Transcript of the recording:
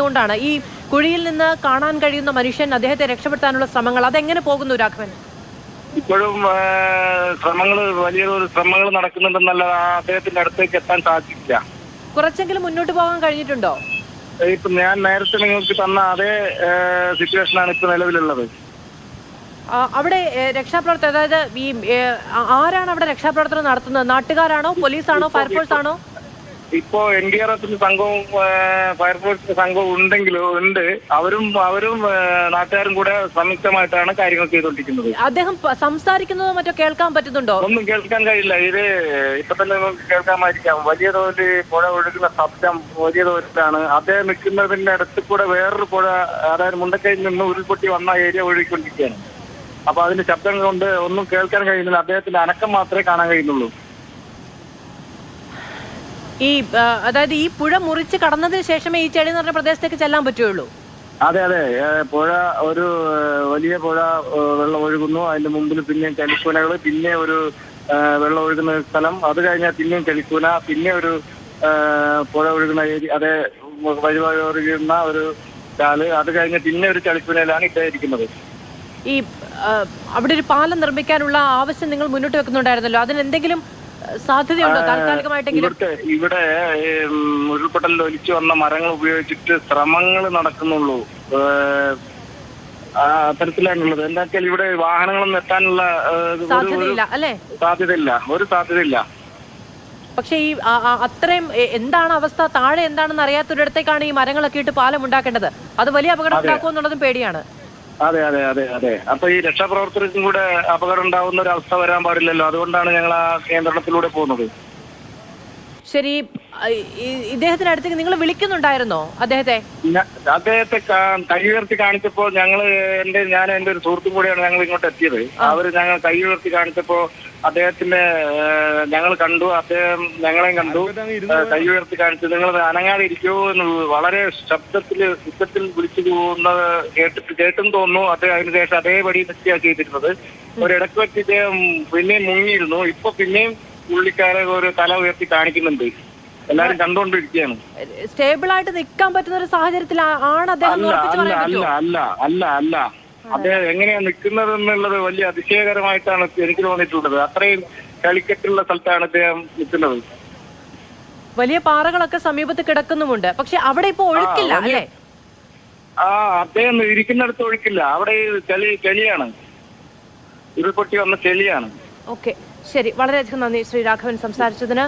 നിന്നുകൊണ്ടാണ് ഈ കുഴിയിൽ നിന്ന് കാണാൻ കഴിയുന്ന മനുഷ്യൻ അദ്ദേഹത്തെ രക്ഷപ്പെടുത്താനുള്ള ശ്രമങ്ങൾ. അതെങ്ങനെ പോകുന്നു രാഘവൻ? ഇപ്പോഴും ശ്രമങ്ങൾ വലിയൊരു ശ്രമങ്ങൾ നടക്കുന്നുണ്ടെന്നല്ല അദ്ദേഹത്തിന്റെ അടുത്തേക്ക് എത്താൻ സാധിക്കില്ല കുറച്ചെങ്കിലും മുന്നോട്ട് പോകാൻ കഴിഞ്ഞിട്ടുണ്ടോ? ഇപ്പൊ ഞാൻ നേരത്തെ നിങ്ങൾക്ക് തന്ന അതേ സിറ്റുവേഷൻ ആണ് ഇപ്പൊ നിലവിലുള്ളത്. അവിടെ രക്ഷാപ്രവർത്തനം അതായത് ഈ ആരാണ് അവിടെ രക്ഷാപ്രവർത്തനം നടത്തുന്നത്? നാട്ടുകാരാണോ പോലീസാണോ ഫയർഫോഴ്സ് ആണോ ഇപ്പോ എൻ ഡി ആർ എഫിന്റെ സംഘവും ഫയർഫോഴ്സിന്റെ സംഘവും ഉണ്ടെങ്കിലും ഉണ്ട്. അവരും അവരും നാട്ടുകാരും കൂടെ സംയുക്തമായിട്ടാണ് കാര്യങ്ങൾ ചെയ്തുകൊണ്ടിരിക്കുന്നത്. അദ്ദേഹം സംസാരിക്കുന്നതോ മറ്റോ കേൾക്കാൻ പറ്റുന്നുണ്ടോ? ഒന്നും കേൾക്കാൻ കഴിയില്ല. ഇത് ഇപ്പൊ തന്നെ നമുക്ക് കേൾക്കാമായിരിക്കാം. വലിയ തോതിൽ പുഴ ഒഴുകുന്ന ശബ്ദം വലിയ തോതിലാണ്. അദ്ദേഹം നിൽക്കുന്നതിന്റെ അടുത്ത് കൂടെ വേറൊരു പുഴ അതായത് മുണ്ടക്കയിൽ നിന്ന് ഉരുൾപൊട്ടി വന്ന ഏരിയ ഒഴുകിക്കൊണ്ടിരിക്കുകയാണ്. അപ്പൊ അതിന്റെ ശബ്ദം കൊണ്ട് ഒന്നും കേൾക്കാൻ കഴിയുന്നില്ല. അദ്ദേഹത്തിന്റെ അനക്കം മാത്രമേ കാണാൻ കഴിയുന്നുള്ളൂ. ഈ അതായത് ഈ പുഴ മുറിച്ച് കടന്നതിന് ശേഷമേ ഈ ചെളി നിറഞ്ഞ പ്രദേശത്തേക്ക് ചെല്ലാൻ പറ്റുള്ളൂ അതെ അതെ. പുഴ ഒരു വലിയ പുഴ വെള്ളം ഒഴുകുന്നു. അതിന്റെ മുമ്പിൽ പിന്നെയും ചെളിക്കൂനകൾ പിന്നെ ഒരു വെള്ളം ഒഴുകുന്ന സ്ഥലം. അത് കഴിഞ്ഞാൽ പിന്നെയും ചെളിക്കൂന പിന്നെ ഒരു പുഴ ഒഴുകുന്ന ഏരിയ അതേ വഴിവഴി വഴി ഒഴുകുന്ന ഒരു ചാൽ. അത് കഴിഞ്ഞ് പിന്നെ ഒരു ചളിക്കൂനയിലാണ് ഇട്ടിരിക്കുന്നത് ഈ അവിടെ ഒരു പാലം നിർമ്മിക്കാനുള്ള ആവശ്യം നിങ്ങൾ മുന്നോട്ട് വെക്കുന്നുണ്ടായിരുന്നല്ലോ. അതിന് എന്തെങ്കിലും സാധ്യതയുണ്ടോ? താൽക്കാലികമായിട്ടെങ്കിലും? ഇവിടെ ഉരുൾപൊട്ടൽ ഉരുൾപൊട്ടലിൽ ഒലിച്ചു വന്ന മരങ്ങൾ ഉപയോഗിച്ചിട്ട് ശ്രമങ്ങൾ നടക്കുന്നുള്ളൂ. അത്തരത്തിലാണുള്ളത്. എന്താ വെച്ചാൽ ഇവിടെ വാഹനങ്ങളൊന്നും എത്താനുള്ള സാധ്യതയില്ല അല്ലേ? സാധ്യതയില്ല. ഒരു സാധ്യതയില്ല. പക്ഷെ ഈ അത്രയും എന്താണ് അവസ്ഥ? താഴെ എന്താണെന്ന് അറിയാത്തൊരിടത്തേക്കാണ് ഈ മരങ്ങളൊക്കെ ഇട്ട് പാലം ഉണ്ടാക്കേണ്ടത് അത് വലിയ അപകടം ഉണ്ടാക്കുമെന്നുള്ളതും പേടിയാണ്. അതെ അതെ അതെ അതെ. അപ്പൊ ഈ രക്ഷാപ്രവർത്തകർക്കും കൂടെ അപകടം ഉണ്ടാവുന്ന ഒരു അവസ്ഥ വരാൻ പാടില്ലല്ലോ. അതുകൊണ്ടാണ് ഞങ്ങൾ ആ നിയന്ത്രണത്തിലൂടെ പോകുന്നത്. ശരി ഇദ്ദേഹത്തിന്റെ അടുത്തേക്ക് നിങ്ങൾ വിളിക്കുന്നുണ്ടായിരുന്നോ അദ്ദേഹത്തെ? അദ്ദേഹത്തെ കാ- കൈ ഉയർത്തി കാണിച്ചപ്പോൾ ഞങ്ങൾ എന്റെ ഞാൻ എന്റെ ഒരു സുഹൃത്തും കൂടെയാണ് ഞങ്ങൾ ഇങ്ങോട്ട് എത്തിയത്. അവർ ഞങ്ങൾ കൈ ഉയർത്തി കാണിച്ചപ്പോ അദ്ദേഹത്തിന്റെ ഞങ്ങൾ കണ്ടു അദ്ദേഹം ഞങ്ങളെയും കണ്ടു. കൈ ഉയർത്തി കാണിച്ചു. നിങ്ങൾ അനങ്ങാതെ ഇരിക്കുമോ എന്ന് വളരെ ശബ്ദത്തിൽ ഉച്ചത്തിൽ വിളിച്ചു പോകുന്നത് കേട്ടിട്ട് കേട്ടെന്ന് തോന്നുന്നു. അദ്ദേഹം അതിനുശേഷം അതേപടി നിശ്ചയാണ് ചെയ്തിരുന്നത്. ഒരിടക്ക് വെച്ച് ഇദ്ദേഹം പിന്നെയും മുങ്ങിയിരുന്നു. ഇപ്പൊ പിന്നെയും പുള്ളിക്കാരെ ഒരു തല ഉയർത്തി കാണിക്കുന്നുണ്ട്. എല്ലാരും കണ്ടോണ്ടിരിക്കുകയാണ് സ്റ്റേബിൾ ആയിട്ട് നിൽക്കാൻ പറ്റുന്ന ഒരു സാഹചര്യത്തിൽ ആണ് അദ്ദേഹം അല്ല അല്ല അല്ല അല്ല അല്ല. അദ്ദേഹം എങ്ങനെയാ നിൽക്കുന്നത് എന്നുള്ളത് വലിയ അതിശയകരമായിട്ടാണ് എനിക്ക് തോന്നിയിട്ടുള്ളത്. അത്രയും കളിക്കെട്ടുള്ള സ്ഥലത്താണ് അദ്ദേഹം നിൽക്കുന്നത്. വലിയ പാറകളൊക്കെ സമീപത്ത് കിടക്കുന്നുമുണ്ട്. പക്ഷെ അവിടെ ഇപ്പൊ ഒഴുക്കില്ല അല്ലേ? ആ അദ്ദേഹം ഇരിക്കുന്നിടത്ത് ഒഴുക്കില്ല. അവിടെ ചെളി ചെളിയാണ്. ഉരുൾപൊട്ടി വന്ന ചെളിയാണ്. ഓക്കെ. ശരി. വളരെയധികം നന്ദി ശ്രീ രാഘവൻ സംസാരിച്ചതിന്.